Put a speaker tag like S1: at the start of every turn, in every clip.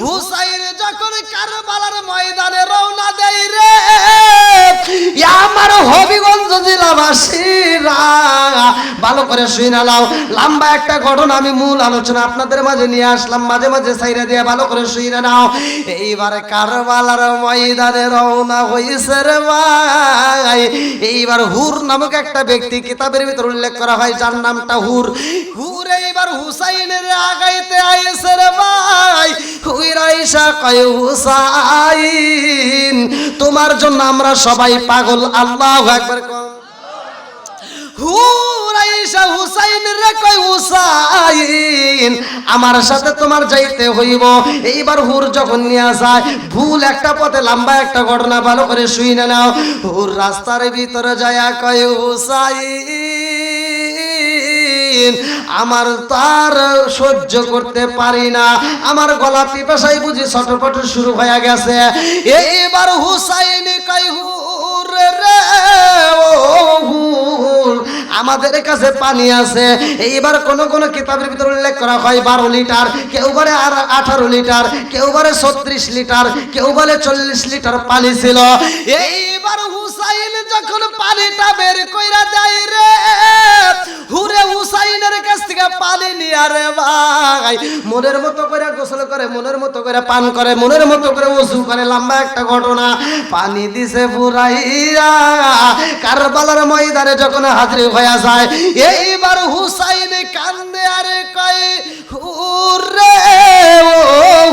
S1: হুসাইন যখন কারবালার ময়দানে রওনা দেয় রে আমার হবিগঞ্জ ভালো করে শুনে নাও। লম্বা একটা ঘটনা আমি মূল আলোচনা আপনাদের মাঝে নিয়ে আসলাম, মাঝে মাঝে সাইরা দিয়ে ভালো করে শুনে নাও। এইবার কারবালার ময়দানে রওনা হয়েছে রে ভাই। এইবার হুর নামক একটা ব্যক্তি, কিতাবের ভিতর উল্লেখ করা হয়, যার নামটা হুর। হুর এইবার হুসাইনের আগাইতে আইসে রে ভাই। হুইর আইসা কয়, হুসাইন, তোমার জন্য আমরা সবাই পাগল, আল্লাহ একবার কই আমার সাথে তোমার যাইতে হইব। এইবার হুর যখন নিয়ে যায়, ভুল একটা পথে, লম্বা একটা ঘটনা ভালো করে শুই না নাও। হুর রাস্তার ভিতরে যায় কয় হুসাইন, আমার তার সহ্য করতে পারি না। আমার গলা পিপাসাই বুঝি ছটপট শুরু হয়ে গেছে। এইবার হুসাইন কই হুর আমাদের কাছে পানি আছে। এইবার কোন কোন কিতাবের ভিতরে উল্লেখ করা হয়, বারো লিটার, কেউ বলে আর আঠারো লিটার, কেউ বলে ছত্রিশ লিটার, কেউ বলে চল্লিশ লিটার পানি ছিল। এইবার হুসাইন যখন পানিটা বের কইরা যায় রে হুরে হুসাইনের কাছ থেকে পানি নিয়ে ভাই, মনের মতো করে গোসল করে, মনের মতো করে পান করে, মনের মতো করে উজু করে, লম্বা একটা ঘটনা। পানি দিছে পুরাইয়া কারবালার ময়দানে যখন হাজির হয়ে যায়, এইবার হুসাইন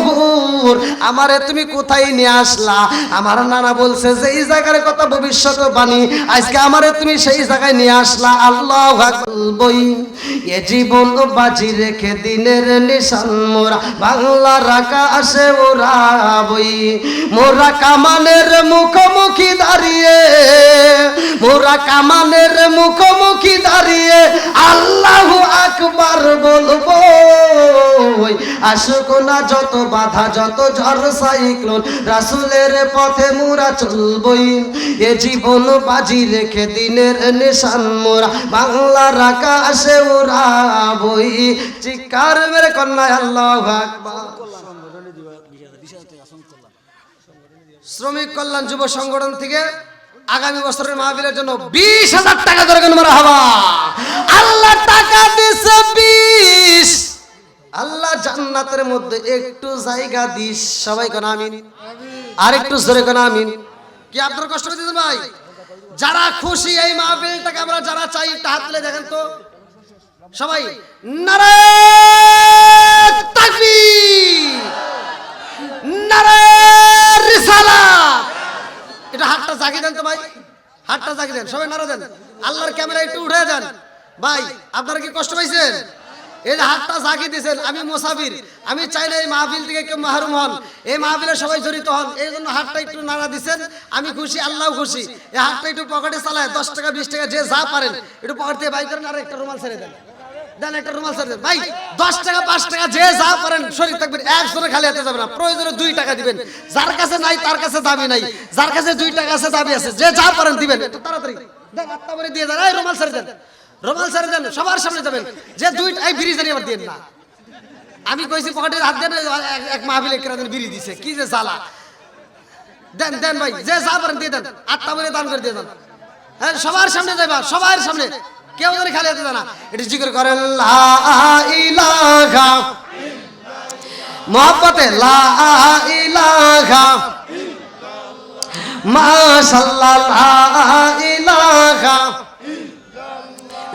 S1: হুর, আমারে তুমি কোথায় নিয়ে আসলা? আমার নানা বলছে যে, এই জায়গার কথা ভবিষ্যৎ বাণী, আজকে আমারে তুমি সেই জায়গায় নিয়ে আসলা। আল্লাহ বই, এ জীবন বাজি রেখে দিনের নিশান মোরা বাংলা রাখা আসে ওরা বই। মোরা কামানের মুখোমুখি দাঁড়িয়ে, মোরা কামানের মুখোমুখি দাঁড়িয়ে, আল্লাহ আকবার বলব আসুক না যত বাধা, যত ঝড় সাইক্লোন, রাসুলের পথে মোরা চলবই। এ জীবন বাজি রেখে দিনের নিশান মোরা, বাংলার আকাশে ওরা বই চিকার মেরে কন্যায় আল্লাহ শ্রমিক কল্যাণ যুব সংগঠন থেকে আগামী বছরের মাহফিলের জন্য বিশ হাজার টাকা দরকার মারা হবা। জান্নাতের মধ্যে একটু জায়গা দিস। সবাই কোন আমিন। আর একটু জোরে কোন আমিন। কি আপনার কষ্ট করে দিতেন ভাই? যারা খুশি এই মাহফিলটাকে আমরা যারা চাই হাত তুলে দেখেন তো। সবাই নারায়ণ তাকবীর। নারায়ণ এটা হাতটা জাগিয়ে দেন তো ভাই। হাতটা জাগিয়ে দেন। সবাই নাড়া দেন। আল্লাহর ক্যামেরা একটু উঠে দেন। ভাই আপনারা কি কষ্ট পাইছেন? এই যে হাতটা দিয়েছেন, আমি আমি চাই না এই মাহফিল থেকে কেউ মাহরুম হন। এই মাহফিলে সবাই জড়িত হন। এই জন্য হাতটা একটু নাড়া দিচ্ছেন আমি খুশি আল্লাহ খুশি। এই হাতটা একটু পকেটে চালায়, দশ টাকা, বিশ টাকা, যে যা পারেন, একটু পকেট করেন আর একটা রুমাল ছেড়ে দেন। যে যা পারেন, শরীর খালি প্রয়োজনে দুই টাকা দিবেন। যার কাছে নাই, তার কাছে দাবি নাই। যার কাছে দুই টাকা আছে, দাবি আছে। যে যা পারেন দিবেন। তাড়াতাড়ি। আত্মা দিয়ে দেন। রুমাল ছেড়ে দেন। রুমাল ছেড়ে দেন সবার সামনে যাবেন। যে দুই এই বিড়ি জানি আবার না। আমি কইছি পকেটের হাত দেন এক- মাহবিল এক রাতের বিড়ি দিছে, কি যে জ্বালা। দেন দেন ভাই, যে যা পারেন দিয়ে দেন আত্মা বলে দান করে দিয়ে দেন। হ্যাঁ সবার সামনে যাইবা, সবার সামনে। কেউ যেন খালি হাতে জানা। এটি জিকির করেন, লা ইলাহা মহব্বতে লা ইলাহা মাশাআল্লাহ লা ইলাহা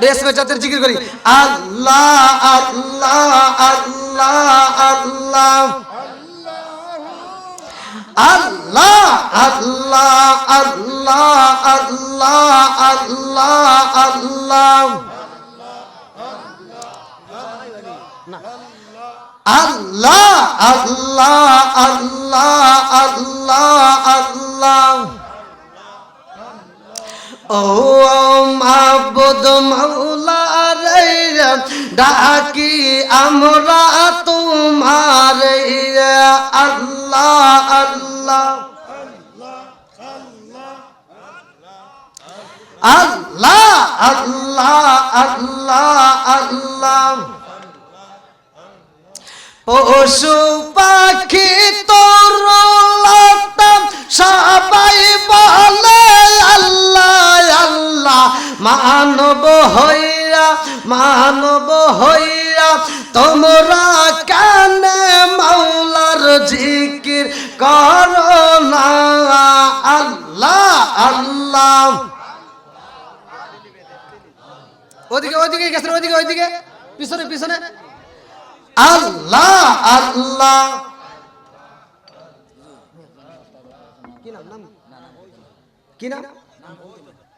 S1: রেসমে জাতের জিকির করি। আল্লাহ আল্লাহ আল্লাহ আল্লাহ। আল্লাহ আল্লাহ আল্লাহ আল্লাহ আল্লাহ আল্লাহ। আল্লাহ আল্লাহ আল্লাহ আল্লাহ আল্লাহ। ডাকি আমরা তোমার আল্লাহ আল্লাহ আল্লাহ আল্লাহ আল্লাহ আল্লাহ। পশু পাখি তোর সবাই বলে আল্লাহ আল্লাহ। মানব হইয়া মানব হইয়া, তোমরা কানে মাওলার জিকির কর না? আল্লাহ আল্লাহ।
S2: ওদিকে ওদিকে গেছে ওদিকে ওদিকে পিছনে পিছনে।
S1: আল্লাহ আল্লাহ।
S2: কি নাম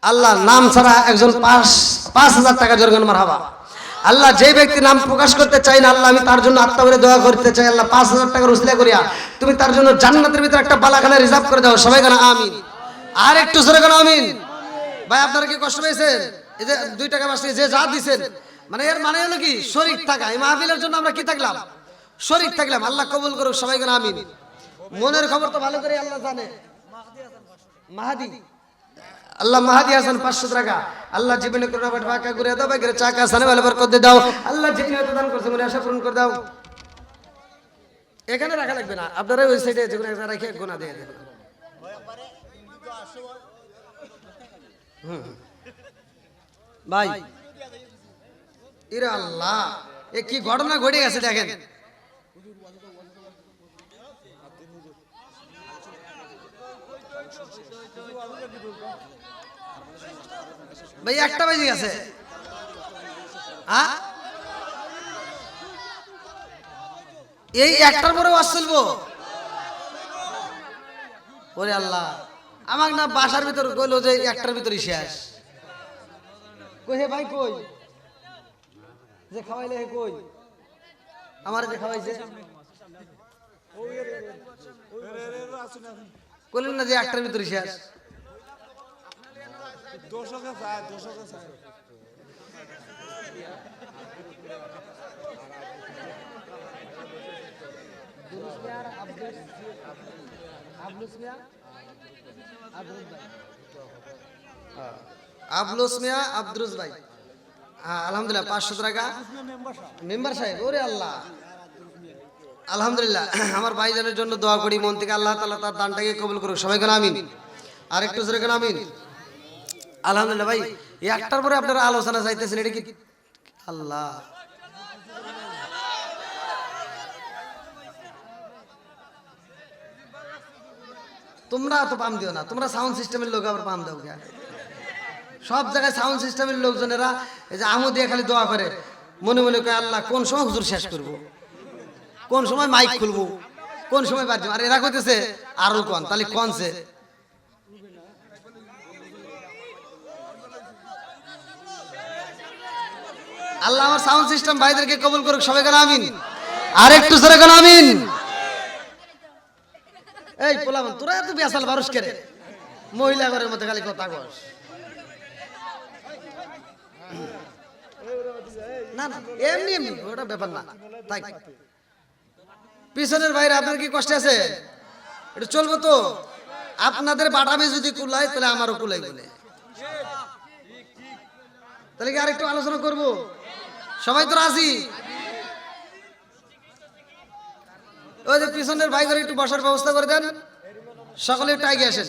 S1: আল্লাহ নাম? ছাড়া একজন পাঁচ হাজার টাকা জোরগান মার হাবা আল্লাহ যে ব্যক্তি নাম প্রকাশ করতে চাই না, আল্লাহ আমি তার জন্য আত্মা করে দোয়া করতে চাই। আল্লাহ পাঁচ হাজার টাকা রসিলা করিয়া তুমি তার জন্য জান্নাতের ভিতরে একটা বালাখানা রিজার্ভ করে দাও। সবাই কেন আমিন? আর একটু সরে কেন আমিন? ভাই, আপনারা কি কষ্ট পেয়েছেন এই যে দুই টাকা পাঁচ যে যা দিছেন মানে এর মানে হলো কি? শরীর থাকা। এই মাহফিলের জন্য আমরা কি থাকলাম? শরীর থাকলাম। আল্লাহ কবুল করুক, সবাই কেন আমিন। মনের খবর তো ভালো করে আল্লাহ জানে। মাহাদি। আল্লাহ মাহাদি হাসান পাঁচশো টাকা। আল্লাহ জীবনে করোনা বাট ফাঁকা করে দাও, বাইকের চাকা, সানে ভালো বার করতে দাও। আল্লাহ জীবনে দান করছে, মনে আশা পূরণ করে দাও। এখানে রাখা লাগবে না। আপনারা ওই সাইডে যেগুলো একটা রেখে, গোনা দিয়ে দেবেন। ভাই ইরে আল্লাহ, এ কি ঘটনা ঘটে গেছে দেখেন। ভাই, একটা বেজে গেছে। এই একটার পরে ওয়াজ চলবো ওরে আল্লাহ, আমাক না বাসার ভিতর কইলো যে একটার ভিতরই শেষ। কই হে ভাই, কই? যে খাওয়াইলে হে কই? আমার যে খাওয়াইছে? কইলেন না যে একটার ভিতরই শেষ। আবলুস মিয়া আব্দুরুজ ভাই। হ্যাঁ আলহামদুলিল্লাহ, পাঁচশো টাকা। মেম্বার সাহেব, ওরে আল্লাহ। আলহামদুলিল্লাহ, আমার ভাইজানের জন্য দোয়া করি, মন থেকে আল্লাহ তালা তার দানটাকে কবুল করুক। সবাই কেন আমিন। আর একটু জোরে কেন আমিন। আলহামদুলিল্লাহ, ভাই একটার পরে আপনারা আলোচনা চাইতেছেন, এটা কি? আল্লাহ। তোমরা তো পাম দিও না, তোমরা সাউন্ড সিস্টেমের লোক, আবার পাম দাও কে সব জায়গায় সাউন্ড সিস্টেমের লোকজনেরা এই যে আমো দিয়ে খালি দোয়া করে। মনে মনে করে আল্লাহ, কোন সময় হুজুর শেষ করব? কোন সময় মাইক খুলবো? কোন সময় বাড়ছে আর এরা কইতেছে আরও কন। তাহলে কনছে আল্লাহ আমার সাউন্ড সিস্টেম ভাইদেরকে কবুল করুক, সবাই কেন আমিন। আর একটু জোরে কেন আমিন। এই পোলাম তোরা এত বেসাল বারুস করে মহিলা ঘরের মধ্যে খালি কথা কস। না না, এমনি এমনি, ওটা ব্যাপার না। তাই। পিছনের বাইরে আপনার কি কষ্ট আছে? এটা চলবো তো? আপনাদের বাটামে যদি কুলায়, তাহলে আমারও কুলাই বলে। তাহলে কি আরেকটু আলোচনা করব? সবাই তো রাজি? ওই যে পিছনের ভাই একটু বসার ব্যবস্থা করে দেন। সকলে আগে আসেন।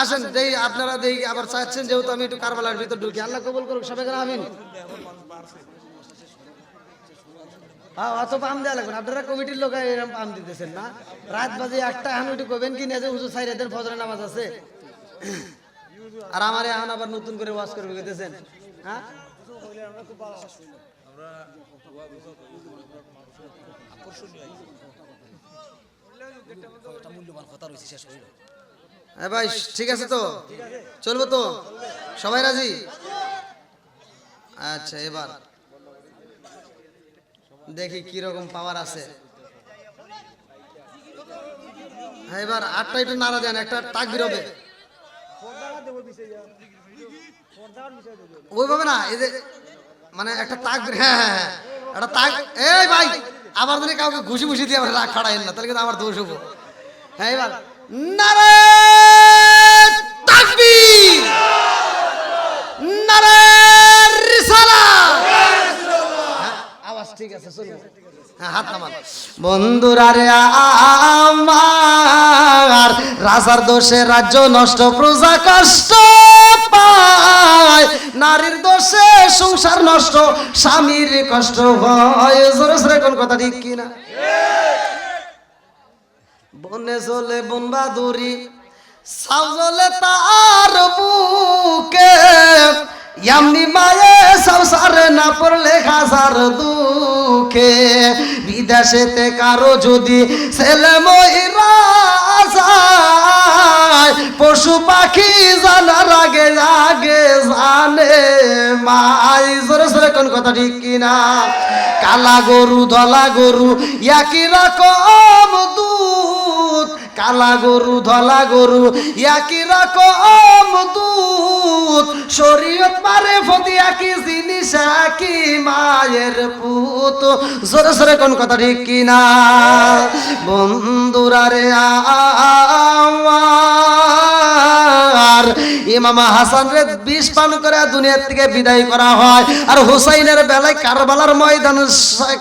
S1: আসেন, দেই, আপনারা দেই, আবার চাচ্ছেন যেহেতু আমি একটু কারবালার ভিতর ঢুকি। আল্লাহ কবুল করুক, সবাই আমিন। হ্যাঁ আপনারা কমিটির রাত একটা নামাজ আছে? আর আমার আবার নতুন করে ওয়াজ করবে গেতেছেন হ্যাঁ? হ্যাঁ ভাই, ঠিক আছে তো? চলবো তো? সবাই রাজি? আচ্ছা এবার। দেখি কি রকম পাওয়ার আছে। হ্যাঁ এবার আটটা একটু নাড়া দেন, একটা টাক বেরোবে ওইভাবে না, এই যে মানে একটা তাক হ্যাঁ হ্যাঁ হ্যাঁ। একটা তাক এই ভাই, আবার যদি কাউকে ঘুষি ঘুষি দিয়ে আবার রাগ খাড়াইন না, তাহলে কিন্তু আমার দোষ হব। হ্যাঁ এবার। নারে তাকবীর। নারে রিসালাত। হ্যাঁ, বন্ধুরা রে আমার রাজার দোষে রাজ্য নষ্ট প্রজা কষ্ট পায়। নারীর দোষে সংসার নষ্ট স্বামীর কষ্ট হয়। কোন কথা ঠিক কিনা? বনে চলে বন বাদুরি সাউজলে তার বুকে। ইয়ামনি মায়ে সংসারে না পড়লে খাসার দুঃখে। বিদেশেতে কারও যদি ছেলে মহিলা পশু পাখি জানার আগে আগে জানে মাই। জোরে জোরে কোন কথা ঠিক কিনা? কালা গরু, ধলা গরু, একই রকম দুধ কালা গরু, ধলা গরু একই রকম দুধ। শরীয়ত মারে ফতি একই জিনিস একই মায়ের পুত। জোরে জোরে কোন কথা ঠিক কিনা? বন্ধুরা রে ইমাম হাসান রে বিষ পান করে দুনিয়ার থেকে বিদায় করা হয়। আর হুসাইনের বেলায় কারবালার ময়দান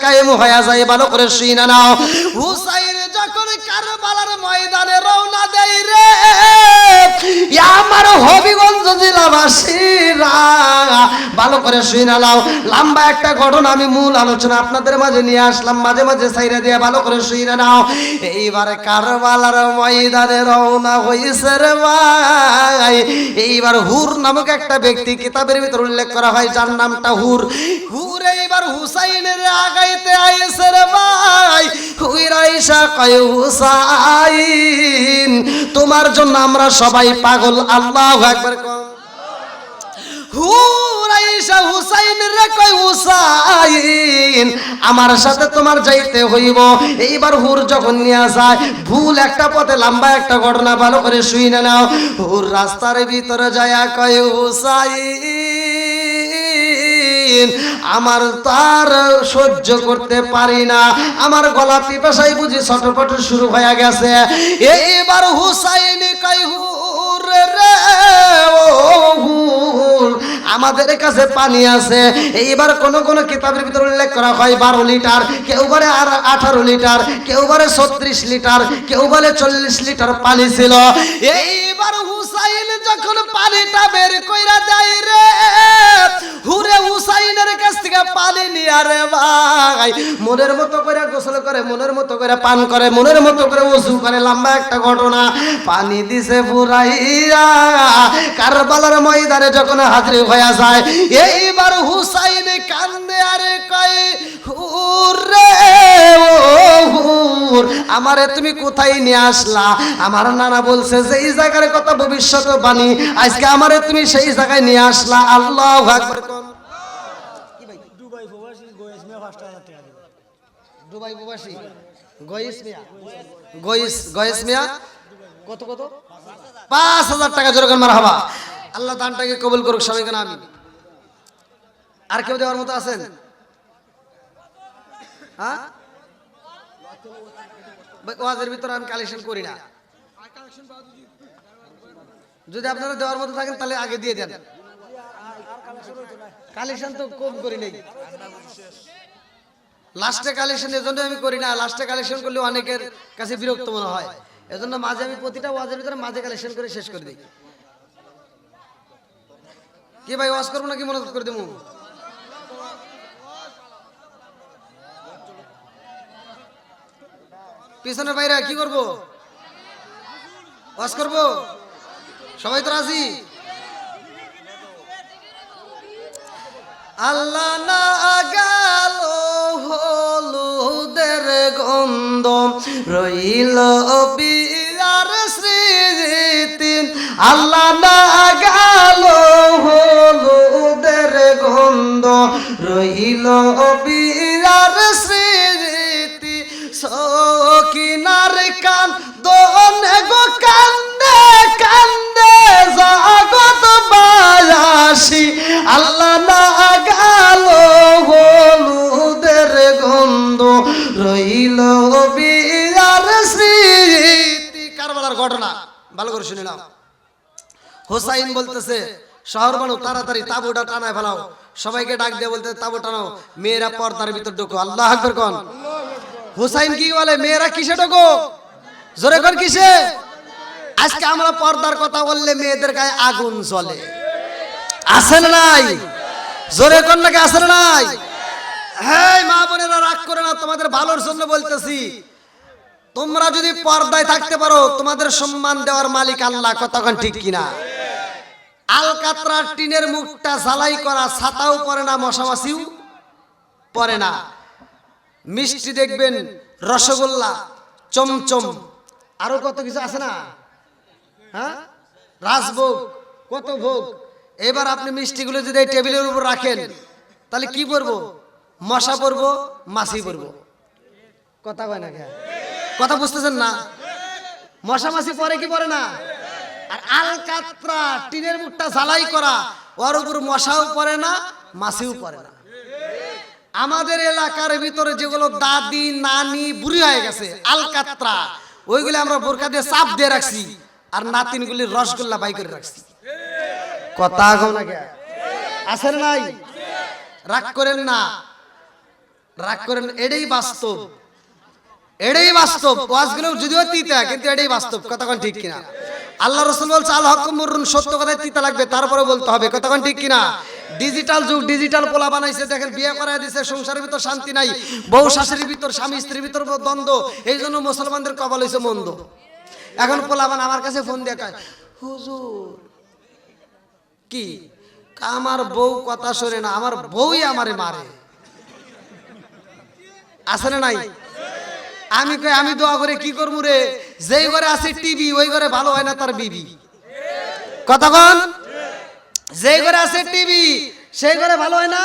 S1: কায়েম হয়ে যায়, ভালো করে শুই না নাও। হুসাইন যখন কারবালার ময়দানে রওনা দেয় রে। আমার হবিগঞ্জ জেলাবাসীরা ভালো করে শুই না নাও। লম্বা একটা ঘটনা আমি মূল আলোচনা আপনাদের মাঝে নিয়ে আসলাম, মাঝে মাঝে সাইরা দিয়ে ভালো করে শুই না নাও। এইবারে কারবালার ময়দানে রওনা হয়েছে রে ভাই। এইবার হুর নামক একটা ব্যক্তি কিতাবের ভিতর উল্লেখ করা হয়, যার নামটা হুর। হুর এইবার হুসাইনের আগাইতে আইসে রে ভাই। হুইর আইসা কয় হুসাইন। তোমার জন্য আমরা সবাই পাগল। আল্লাহ একবার আমার সাথে তোমার যাইতে হইব। এইবার হুর যখন নিয়ে যায়, ভুল একটা পথে, লম্বা একটা ঘটনা ভালো করে শুই না নাও। হুর রাস্তার ভিতরে যায় কয়, হুসাইন আমার তার সহ্য করতে পারি না। আমার গলা পিপাসাই বুঝি ছটপট শুরু হয়ে গেছে। এইবার হুসাইন কাইহুর রে, ও হুর আমাদের কাছে পানি আছে। এইবার কোন কোন কিতাবের ভিতরে উল্লেখ করা হয়, বারো লিটার, কেউ বলে আর আঠারো লিটার, কেউ বলে ছত্রিশ লিটার, কেউ বলে চল্লিশ লিটার পানি ছিল। এইবার হুসাইন যখন পানিটা বের কইরা দেয় রে, হুরে হুসাইনের কাছ থেকে পানি নিয়ে রে ভাই। মনের মতো করে গোসল করে, মনের মতো করে পান করে, মনের মতো করে ওযু করে, লম্বা একটা ঘটনা। পানি দিছে ফুরাইয়া কারবালার ময়দানে যখন হাজির হয়ে যায়। এইবার হুসাইন কান্দে আরে কয় হুরে ও হুর আমারে তুমি কোথায় নিয়ে আসলা? আমার নানা বলছে যে এই জায়গার কথা ভবিষ্যৎ বাণী আজকে আমারে তুমি সেই জায়গায় নিয়ে আসলা। আল্লাহ
S3: দুবাই প্রবাসী গয়েস মিয়া
S1: গয়েস গয়েস মিয়া? কত কত? পাঁচ হাজার। টাকা জোরকান মারা হবা। আল্লাহ দানটাকে কবুল করুক সবাই কেন আমি আর কেউ দেওয়ার মতো আছেন? হ্যাঁ? ওয়াজের ভিতরে আমি কালেকশন করি না। যদি আপনারা দেওয়ার মতো থাকেন, তাহলে আগে দিয়ে দেন। কালেকশন তো কম করি লাস্টে কালেকশন এজন্য আমি করি না। লাস্টে কালেকশন করলে অনেকের কাছে বিরক্ত মনে হয়। এজন্য মাঝে আমি প্রতিটা ওয়াজের ভিতরে মাঝে কালেকশন করে শেষ করে দিই। কি ভাই ওয়াজ করব নাকি মনে করে দেবো? পিছনের বাইরে কি করব? ওয়াজ করব? সবাই তো রাজি? আল্লাহ না গেল হলুদের গন্ধ, রইল বিয়ার স্মৃতি আল্লাহ না গেল হলুদের গন্ধ রইল বিয়ার স্মৃতি। সকিনার কান দোনে গো কান্দে কান্দে জগত বায়াসি। আল্লাহ না গেল হলুদের গন্ধ রইল বিয়ার স্মৃতি। কারবালার ঘটনা, ভালো করে শুনে হোসাইন বলতেছে শহর বানো, তাড়াতাড়ি তাবুটা টানায় ফেলাও। সবাইকে ডাক দিয়ে বলতে, তাবু টানাও, মেয়েরা পর্দার ভিতর ঢোকো। আল্লাহ কোন। হুসাইন কি বলে, মেয়েরা কিসে ঢোকো? জোরে কর কিসে? আজকে আমরা পর্দার কথা বললে মেয়েদের গায়ে আগুন জ্বলে। আছে না নাই? জোরে কর নাকি, আছে না নাই? হ্যাঁ মা বোনেরা, রাগ করে না, তোমাদের ভালোর জন্য বলতেছি। তোমরা যদি পর্দায় থাকতে পারো, তোমাদের সম্মান দেওয়ার মালিক আল্লাহ কতক্ষণ ঠিক কিনা? আলকাতরার টিনের মুখটা ঝালাই করা, ছাতাও পরে না, মশামাছিও পরে না। মিষ্টি দেখবেন, রসগোল্লা, চমচম। আরও কত কিছু আছে না? হ্যাঁ? রাজভোগ, কত ভোগ। এবার আপনি মিষ্টিগুলো যদি এই টেবিলের উপর রাখেন, তাহলে কি পরবো? মশা পরবো, মাছি পরবো। কথা কয় না? কথা বুঝতেছেন না? মশা মাছি পরে কি পরে না? আর আলকাতরা টিনের মুখটা ঝালাই করা, ওর উপর মশাও পড়ে না, মাছিও পড়ে না। আমাদের এলাকার ভিতরে যেগুলো দাদি, নানি, বুড়ি হয়ে গেছে, আলকাতরা, ওইগুলো আমরা বোরকা দিয়ে চাপ দিয়ে রাখছি, আর নাতিনগুলি রসগোল্লা বাই করে রাখছি। কথা কও না কে? আসেন নাই? রাগ করেন না। রাগ করেন, এটাই বাস্তব। এটাই বাস্তব। ওয়াজগুলো যদিও তিতা, কিন্তু এটাই বাস্তব। কতক্ষণ ঠিক কিনা? আল্লাহ রসুল বলছে, আল হকুমরুন সত্য কথায় তিতা লাগবে, তারপরে বলতে হবে। কতক্ষণ ঠিক কিনা? ডিজিটাল যুগ ডিজিটাল পোলা বানাইছে, দেখেন, বিয়ে করায় দিছে, সংসারের ভিতর শান্তি নাই। বউ শাশুড়ির ভিতর, স্বামী স্ত্রীর ভিতর দ্বন্দ্ব, এই জন্য মুসলমানদের কবল হয়েছে মন্দ। এখন পোলাবান আমার কাছে ফোন দিয়ে কয়, হুজুর, কি? আমার বউ কথা শোনে না, আমার বউই আমারে মারে। না নাই? আমি কই, আমি দোয়া করে কি করব রে? যেই ঘরে আছে টিভি, ওই ঘরে ভালো হয় না তার বিবি। কথা কন? যেই ঘরে আছে টিভি, সেই ঘরে ভালো হয় না?